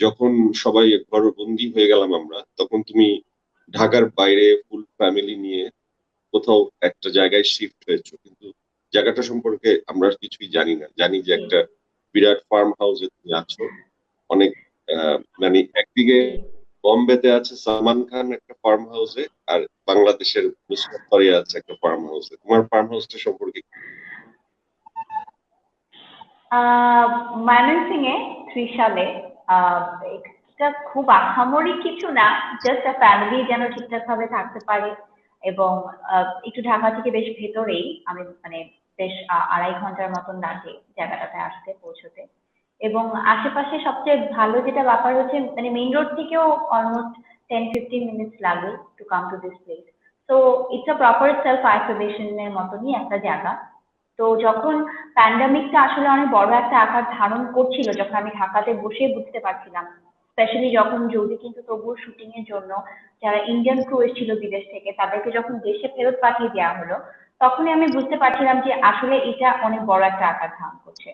যখন সবাই ঘরবন্দি হয়ে গেলাম আমরা, তখন তুমি ঢাকার বাইরে ফুল ফ্যামিলি নিয়ে কোথাও একটা জায়গায় শিফট হয়েছো। কিন্তু জায়গাটা সম্পর্কে আমরা কিছুই জানি না। জানি যে একটা বিরাট ফার্ম হাউসে তুমি আছো। অনেক মানে একদিকে বম্বেতে আছে সালমান খান একটা ফার্ম হাউসে আর বাংলাদেশের নুসরাত আছে একটা ফার্ম হাউসে তোমার ফার্ম হাউসটা সম্পর্কে কি? ময়মনসিং এ ত্রিশালে এটা খুব আহামরি কিছু না জাস্ট আ ফ্যামিলি যেন ঠিকঠাক ভাবে থাকতে পারে এবং একটু ঢাকা থেকে বেশ ভেতরেই, আমি মানে বেশ আড়াই ঘণ্টার মতন লাগে জায়গাটাতে আসতে, পৌঁছতে। এবং আশেপাশে সবচেয়ে ভালো যেটা ব্যাপার হচ্ছে মানে মেইন রোড থেকেও অলমোস্ট টেন ফিফটিন মিনিটস লাগে to come to this place তো ইটস আ প্রপার সেলফ আইসোলেশনের মতনই একটা জায়গা। তো যখন প্যান্ডামিকটা আসলে অনেক বড় একটা আকার ধারণ করছিল, যখন আমি ঢাকাতে বসে বুঝতে পারছিলাম স্পেশালি যখন যদি কিন্তু তবুও শুটিং এর জন্য যারা ইন্ডিয়ান ক্রু এসেছিল বিদেশ থেকে, তাদেরকে যখন দেশে ফেরত পাঠিয়ে দেওয়া হলো, তখনই আমি বুঝতে পারছিলাম যে আসলে এটা অনেক বড় একটা আকার ধারণ করছে।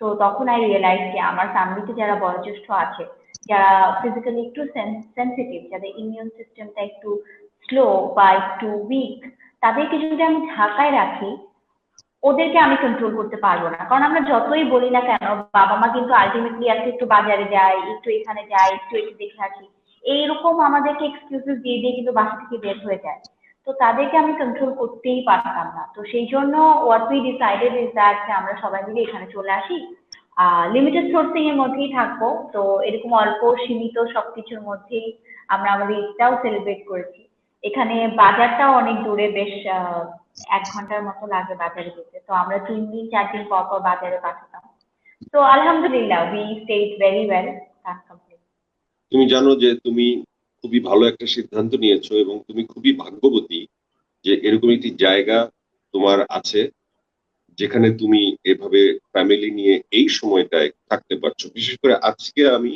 তো তখন আই রিয়েলাইজ যে আমার ফ্যামিলিতে যারা বয়োজ্যেষ্ঠ আছে, যারা ফিজিক্যালি একটু সেন্সিটিভ যাদের ইমিউন সিস্টেমটা একটু স্লো বা একটু উইক তাদেরকে যদি আমি ঢাকায় রাখি ওদেরকে আমি কন্ট্রোল করতে পারব না। কারণ আমরা যতই বলি না কেন, বাবা মা কিন্তু আলটিমেটলি আজকে একটু বাজারে যায়, একটু এখানে যায়, একটু একটু দেখে আসি। এইরকম আমাদেরকে এক্সকিউজেস দিয়ে দিয়ে কিন্তু বাসা থেকে বের হয়ে যায়। তো তাদেরকে আমি কন্ট্রোল করতেই পারতাম না। তো সেই জন্য what we decided is that আমরা সবাই মিলে এখানে চলে আসি। লিমিটেড সোর্সিং এর মধ্যেই থাকব। তো এরকম অল্প সীমিত সবকিছুর মধ্যেই আমরা আমাদের ঈদটাও সেলিব্রেট করেছি। এখানে বাজারটাও অনেক দূরে, বেশ এক ঘণ্টার মতো লাগে বাজারে যেতে। তো আমরা তিন দিন, চার দিন পর পর বাজারে পাঠাতাম। তো আলহামদুলিল্লাহ উই স্টেড ভেরি ওয়েল তুমি জানো যে তুমি খুবই ভালো একটা সিদ্ধান্ত নিয়েছো এবং তুমি খুবই ভাগ্যবতী যে এরকম একটি জায়গা তোমার আছে, যেখানে তুমি এভাবে ফ্যামিলি নিয়ে এই সময়টায় থাকতে পারছ। বিশেষ করে আজকে আমি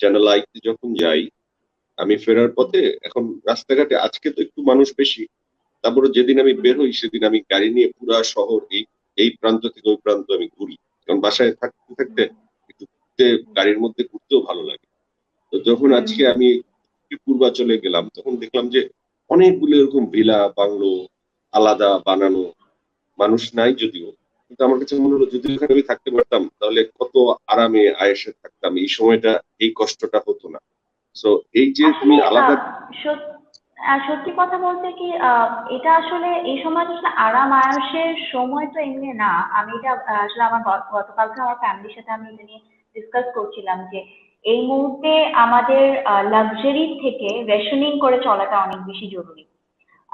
চ্যানেল আইতে যখন যাই, আমি ফেরার পথে এখন রাস্তাঘাটে আজকে তো একটু মানুষ বেশি। তারপরে যেদিন আমি বের হই সেদিন আমি গাড়ি নিয়ে পুরা শহর এই এই প্রান্ত থেকে ওই প্রান্ত আমি ঘুরি। কারণ বাসায় থাকতে থাকতে ঘুরতে গাড়ির মধ্যে ঘুরতেও ভালো লাগে। তো যখন আজকে আমি পূর্বাচলে গেলাম তখন দেখলাম যে অনেকগুলো এরকম ভিলা বাংলো আলাদা বানানো মানুষ নাই যদিও। কিন্তু আমার কাছে মনে হলো যদি ওখানে আমি থাকতে পারতাম তাহলে কত আরামে আয়েসে থাকতাম। এই সময়টা এই কষ্টটা হতো না। তো এই যে তুমি আলাদা আহ, সত- আহ, সত্যি কথা বলতে কি এটা আসলে এই সময় আসলে আরাম আয়সের সময় তো এমনি না। আমি এটা আসলে আমার গত- গতকালকে আমার ফ্যামিলির সাথে আমি এটা নিয়ে ডিসকাস করছিলাম যে এই মুহূর্তে আমাদের লাক্সারি থেকে রেশনিং করে চলাটা অনেক বেশি জরুরি।